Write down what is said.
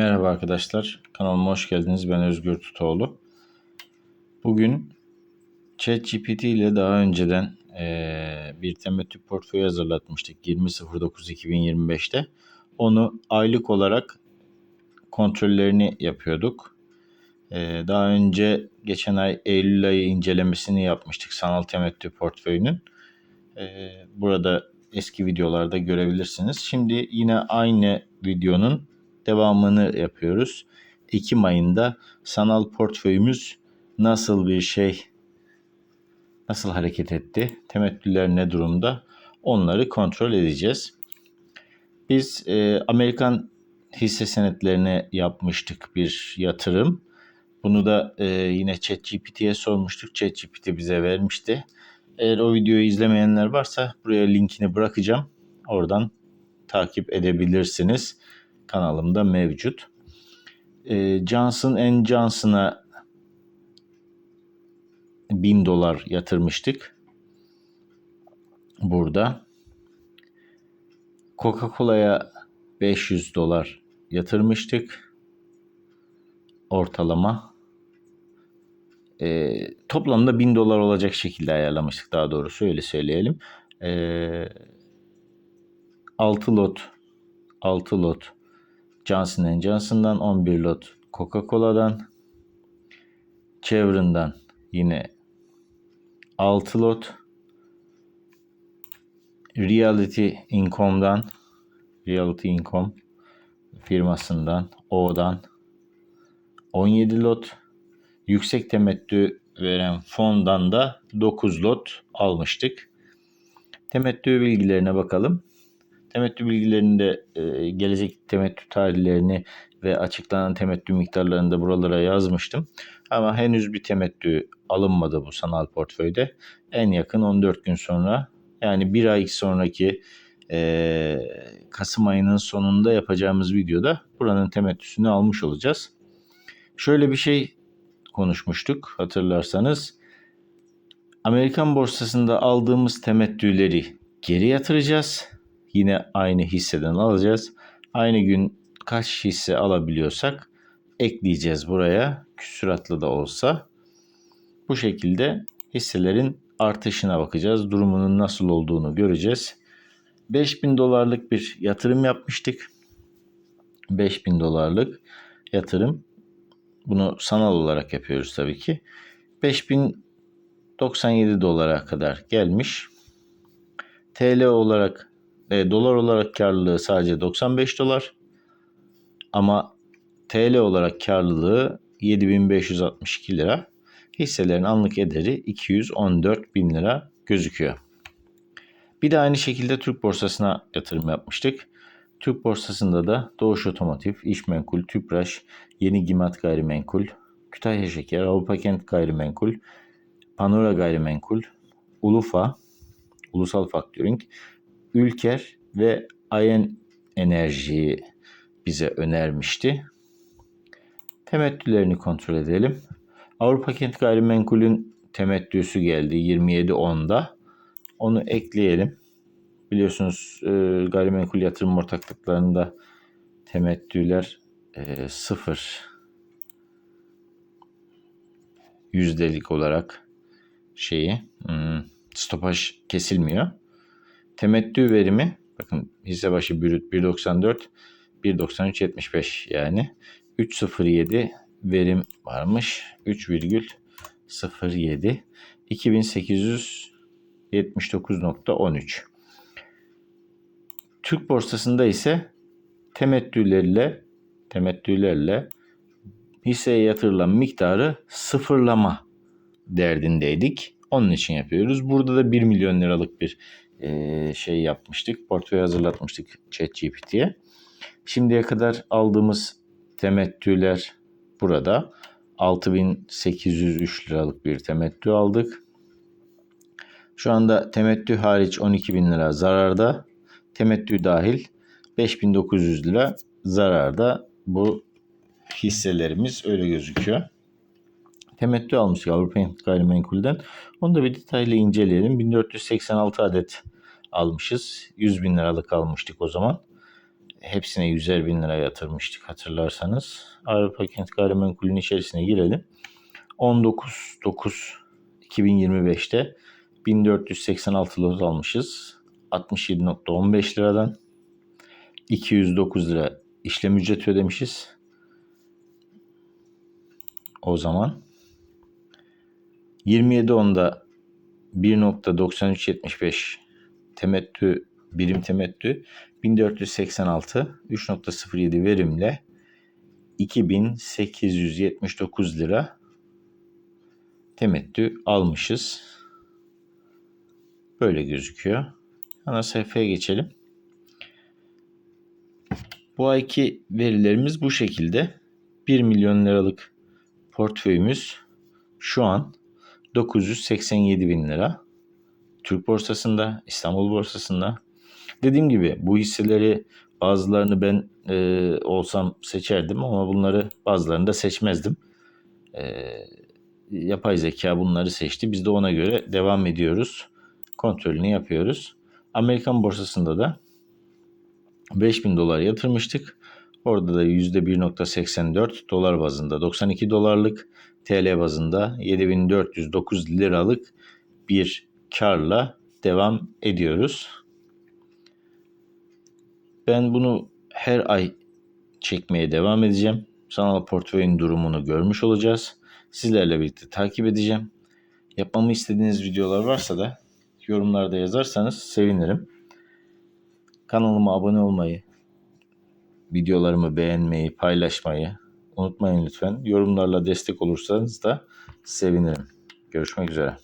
Merhaba arkadaşlar, kanalıma hoş geldiniz. Ben Özgür Tutoğlu. Bugün ChatGPT ile daha önceden eee, bir temettü portföyü hazırlatmıştık 20.09.2025'te. Onu aylık olarak kontrollerini yapıyorduk. Eee, daha önce geçen ay Eylül ayı incelemesini yapmıştık sanal temettü portföyünün. Eee, burada eski videolarda görebilirsiniz. Şimdi yine aynı videonun devamını yapıyoruz. Ekim ayında sanal portföyümüz nasıl bir şey, nasıl hareket etti, temettüler ne durumda onları kontrol edeceğiz. Biz e, Amerikan hisse senetlerine yapmıştık bir yatırım. Bunu da e, yine ChatGPT'ye sormuştuk. ChatGPT bize vermişti. Eğer o videoyu izlemeyenler varsa buraya linkini bırakacağım. Oradan takip edebilirsiniz. Kanalımda mevcut. Ee, Johnson Johnson'a 1000 dolar yatırmıştık. Burada. Coca-Cola'ya 500 dolar yatırmıştık. Ortalama. Ee, toplamda 1000 dolar olacak şekilde ayarlamıştık daha doğrusu öyle söyleyelim. Ee, 6 lot 6 lot Johnson Johnson'dan 11 lot Coca-Cola'dan Chevron'dan yine 6 lot Reality Income'dan Reality Income firmasından O'dan 17 lot yüksek temettü veren fondan da 9 lot almıştık. Temettü bilgilerine bakalım. Temettü bilgilerinde e, gelecek temettü tarihlerini ve açıklanan temettü miktarlarını da buralara yazmıştım. Ama henüz bir temettü alınmadı bu sanal portföyde. En yakın 14 gün sonra yani bir ay sonraki e, Kasım ayının sonunda yapacağımız videoda buranın temettüsünü almış olacağız. Şöyle bir şey konuşmuştuk hatırlarsanız. Amerikan borsasında aldığımız temettüleri geri yatıracağız. Yine aynı hisseden alacağız. Aynı gün kaç hisse alabiliyorsak ekleyeceğiz buraya. Küsuratlı da olsa. Bu şekilde hisselerin artışına bakacağız. Durumunun nasıl olduğunu göreceğiz. 5000 dolarlık bir yatırım yapmıştık. 5000 dolarlık yatırım. Bunu sanal olarak yapıyoruz tabii ki. 5097 dolara kadar gelmiş. TL olarak, e, dolar olarak karlılığı sadece 95 dolar. Ama TL olarak karlılığı 7562 lira. Hisselerin anlık ederi 214 bin lira gözüküyor. Bir de aynı şekilde Türk borsasına yatırım yapmıştık. Türk borsasında da Doğuş Otomotiv, İşmenkul, Tüpraş, Yeni Gimat Gayrimenkul, Kütahya Şeker, Avrupa Kent Gayrimenkul, Panora Gayrimenkul, Ulufa, Ulusal Faktörink, Ülker ve Ayen Enerji'yi bize önermişti. Temettülerini kontrol edelim. Avrupa Kent Gayrimenkul'ün temettüsü geldi 27.10'da. Onu ekleyelim. Biliyorsunuz e, gayrimenkul yatırım ortaklıklarında temettüler e, sıfır yüzdelik olarak şeyi hmm, stopaj kesilmiyor. Temettü verimi bakın hisse başı brüt 1.94 1.93.75 yani 3.07 verim varmış. 3,07 2879.13 Türk borsasında ise temettülerle temettülerle hisseye yatırılan miktarı sıfırlama derdindeydik. Onun için yapıyoruz. Burada da 1 milyon liralık bir e, şey yapmıştık. Portföy hazırlatmıştık ChatGPT'ye. Şimdiye kadar aldığımız temettüler burada. 6803 liralık bir temettü aldık. Şu anda temettü hariç 12 bin lira zararda. Temettü dahil 5900 lira zararda bu hisselerimiz öyle gözüküyor. Temettü almıştık Avrupa Gayrimenkul'den. Onu da bir detaylı inceleyelim. 1486 adet almışız. 100 bin liralık almıştık o zaman. hepsine 100'er bin lira yatırmıştık hatırlarsanız. Avrupa Kent Gayrimenkul'ün içerisine girelim. 19.9.2025'te 1486 lot almışız. 67.15 liradan 209 lira işlem ücreti ödemişiz. O zaman 27.10'da 1.9375 temettü birim temettü 1486 3.07 verimle 2879 lira temettü almışız. Böyle gözüküyor. Ana sayfaya geçelim. Bu ayki verilerimiz bu şekilde. 1 milyon liralık portföyümüz şu an 987 bin lira. Türk borsasında, İstanbul borsasında. Dediğim gibi bu hisseleri bazılarını ben e, olsam seçerdim ama bunları bazılarını da seçmezdim. E, yapay zeka bunları seçti. Biz de ona göre devam ediyoruz. Kontrolünü yapıyoruz. Amerikan borsasında da 5000 dolar yatırmıştık. Orada da %1.84 dolar bazında 92 dolarlık TL bazında 7409 liralık bir karla devam ediyoruz. Ben bunu her ay çekmeye devam edeceğim. Sanal portföyün durumunu görmüş olacağız. Sizlerle birlikte takip edeceğim. Yapmamı istediğiniz videolar varsa da yorumlarda yazarsanız sevinirim. Kanalıma abone olmayı, videolarımı beğenmeyi, paylaşmayı unutmayın lütfen. Yorumlarla destek olursanız da sevinirim. Görüşmek üzere.